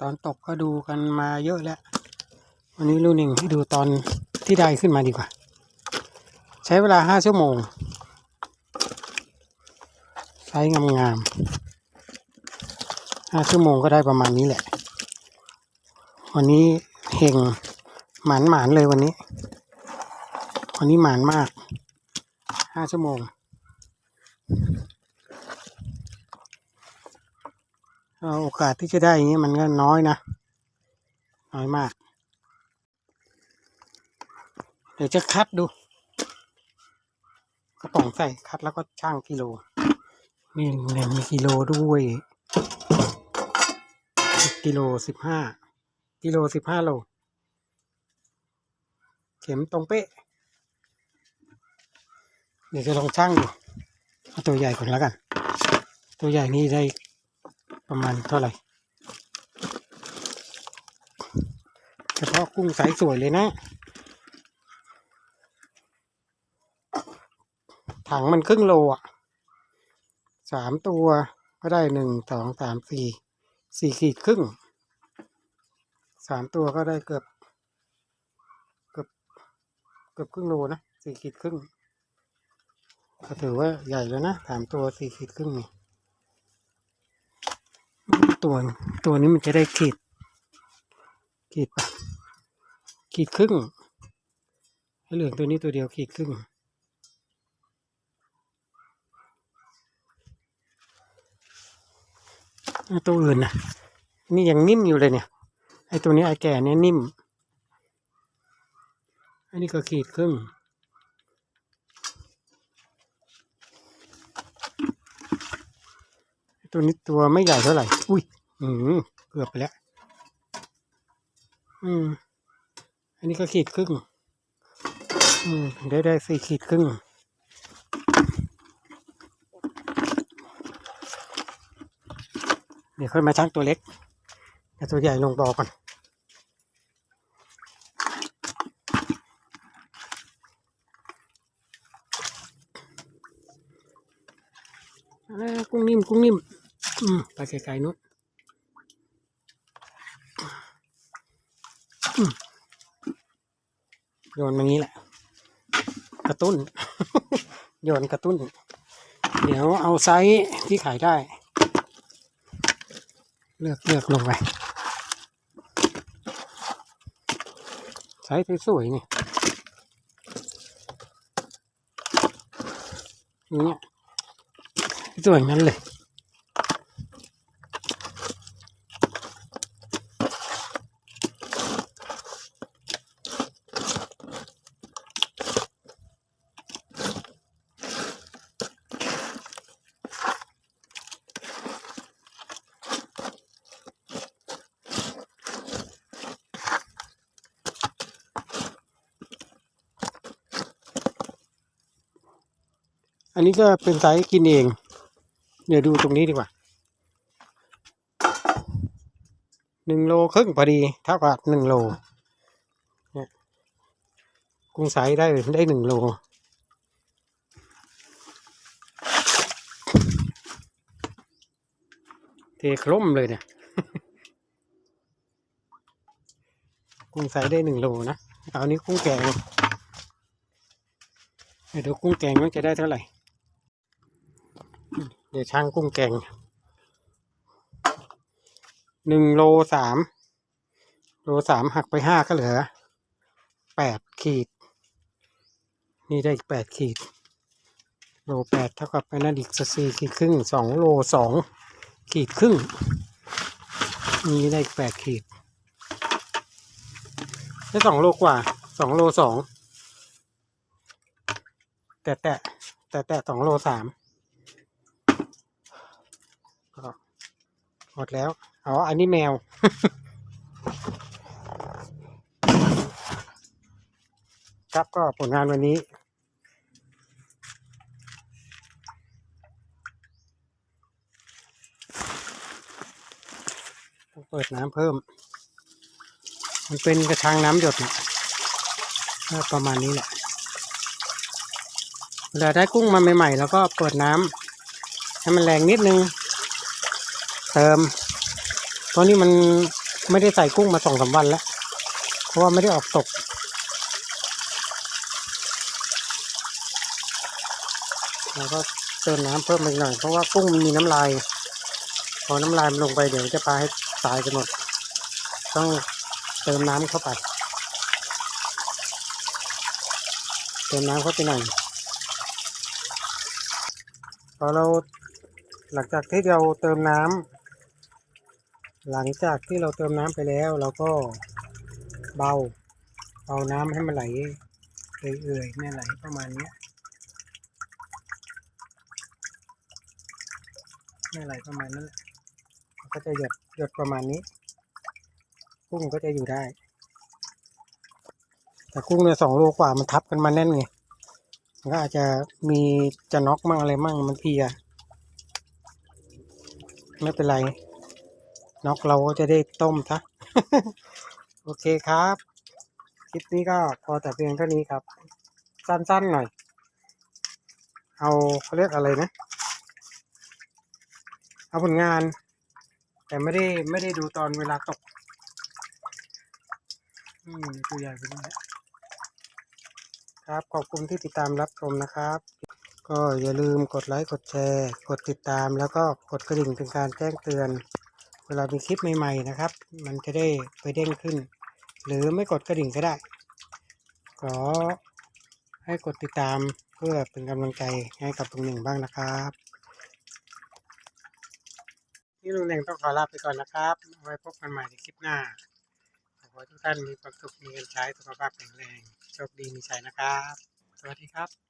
ตอนตกก็ดูกันมาเยอะแล้ว วันนี้ลูกหนึ่งให้ดูตอนที่ได้ขึ้นมาดีกว่า ใช้เวลาห้าชั่วโมงไซส์งามๆห้าชั่วโมงก็ได้ประมาณนี้แหละ วันนี้เฮงหมานหมานเลยวันนี้ วันนี้หมานมากห้าชั่วโมง เอา โอกาสที่จะได้อย่างนี้มันก็น้อยนะ น้อยมาก เดี๋ยวจะคัดดูกระป๋องใส่คัดแล้วก็ช่างกิโล นี่เนี่ยมีกิโลด้วยกิโลสิบห้ากิโลสิบห้าโล เข็มตรงเป๊ะ เดี๋ยวจะลองช่างดูเอาตัวใหญ่ก่อนแล้วกัน ตัวใหญ่นี่ได้ ประมาณเท่าไหร่ เฉพาะกุ้งสายสวยเลยนะ ถังมันครึ่งโลอะสามตัวก็ได้หนึ่งสองสามสี่สี่ขีดครึ่งสามตัวก็ได้เกือบ เกือบเกือบครึ่งโลนะสี่ขีดครึ่งก็ถือว่าใหญ่แล้วนะสามตัวสี่ขีดครึ่งนี่ ตัวตัวนี้มันจะได้ขีด ขีดปะขีดครึ่งเหลืองตัวนี้ตัวเดียวขีดครึ่งตัวอื่นนะนี่ยังนิ่มอยู่เลยเนี่ย ไอ้ตัวนี้ไอ้แก่เนี่ยนิ่ม อันนี้ก็ขีดครึ่ง ตัวนี้ตัวไม่ใหญ่เท่าไหร่ อุ้ย อืมเกือบไปแล้ว อืม อันนี้ก็ขีดครึ่ง อืม ได้ได้สี่ขีดครึ่ง เดี๋ยวค่อยมาชั่งตัวเล็กแต่ตัวใหญ่ลงบอก่อนกุ้งนิ่มกุ้งนิ่ม อืมไปไกลๆนู้นโยนมางี้แหละ กระตุ้น โยนกระตุ้น เดี๋ยวเอาไซส์ที่ขายได้ เลือกเลือกลงไปไซส์สวยๆนี่เนี่ยสวยนั้นเลย อันนี้ก็เป็นไซส์กินเอง เดี๋ยวดูตรงนี้ดีกว่าหนึ่งโลครึ่งพอดีเท่ากับหนึ่งโลเนี่ยกุ้งไซส์ได้ได้หนึ่งโลเทคล่มเลยเนี่ยกุ้งไซส์ได้หนึ่งโลนะ เอานนี้กุ้งแกงเดี๋ยวดูกุ้งแกงมันจะได้เท่าไหร่ เดี๋ยวช่างกุ้งแกงหนึ่งโลสามโลสามหักไปห้าก็เหลือแปดขีด นี่ได้อีกแปดขีด โลแปดเท่ากับไปนั่นอีกสี่ขีดครึ่งสองโลสองขีดครึ่ง นี่ได้อีกแปดขีดได้สองโลกว่าสองโลสองแต่แต่แต่แต่สองโลสามก็ หมดแล้ว อ๋อ อันนี้แมว ครับก็ผลงานวันนี้ เปิดน้ำเพิ่ม มันเป็นกระชังน้ำหยดนะประมาณนี้แหละเวลาได้กุ้งมาใหม่ๆ แล้วก็เปิดน้ำให้มันแรงนิดนึง เติม เพราะนี่มันไม่ได้ใส่กุ้งมาสองสามวันแล้ว เพราะว่าไม่ได้ออกตก แล้วก็เติมน้ำเพิ่มอีกหน่อย เพราะว่ากุ้งมันมีน้ำลาย พอน้ำลายมันลงไปเดี๋ยวจะพาให้ตายกันหมด ต้องเติมน้ำเข้าไป เติมน้ำเข้าไปหน่อยพอเราหลังจากที่เราเติมน้ำ หลังจากที่เราเติมน้ำไปแล้วเราก็เบาเบาน้ำให้มันไหลเอื่อยๆเนี่ยไหลประมาณเนี้ยเนี่ยไหลประมาณนั้นก็จะหยดหยดประมาณนี้ กุ้งก็จะอยู่ได้ แต่กุ้งเนี่ยสองโลกว่ามันทับกันมาแน่นไงมันก็อาจจะมีจะน็อกมั่งอะไรมั่งมันเพียไม่เป็นไร น็อกเราก็จะได้ต้มซะโอเคครับ คลิปนี้ก็พอแต่เพียงเท่านี้ครับ สั้นๆหน่อย เอาเขาเรียกอะไรนะ เอาผลงาน แต่ไม่ได้ไม่ได้ดูตอนเวลาตก อืมตัวใหญ่ไปด้วยครับ ขอบคุณที่ติดตามรับชมนะครับ ก็อย่าลืมกดไลค์ กดแชร์ กดติดตาม แล้วก็กดกระดิ่งเป็นการแจ้งเตือน เวลามีคลิปใหม่ๆนะครับ มันจะได้ไปเด้งขึ้น หรือไม่กดกระดิ่งก็ได้ ขอให้กดติดตามเพื่อเป็นกำลังใจให้กับลุงหนึ่งบ้างนะครับนี่ลุงหนึ่งต้องขอลาไปก่อนนะครับไว้พบกันใหม่ในคลิปหน้าขอให้ทุกท่านมีความสุขมีเงินใช้สุขภาพแข็งแรงโชคดีมีชัยนะครับ สวัสดีครับ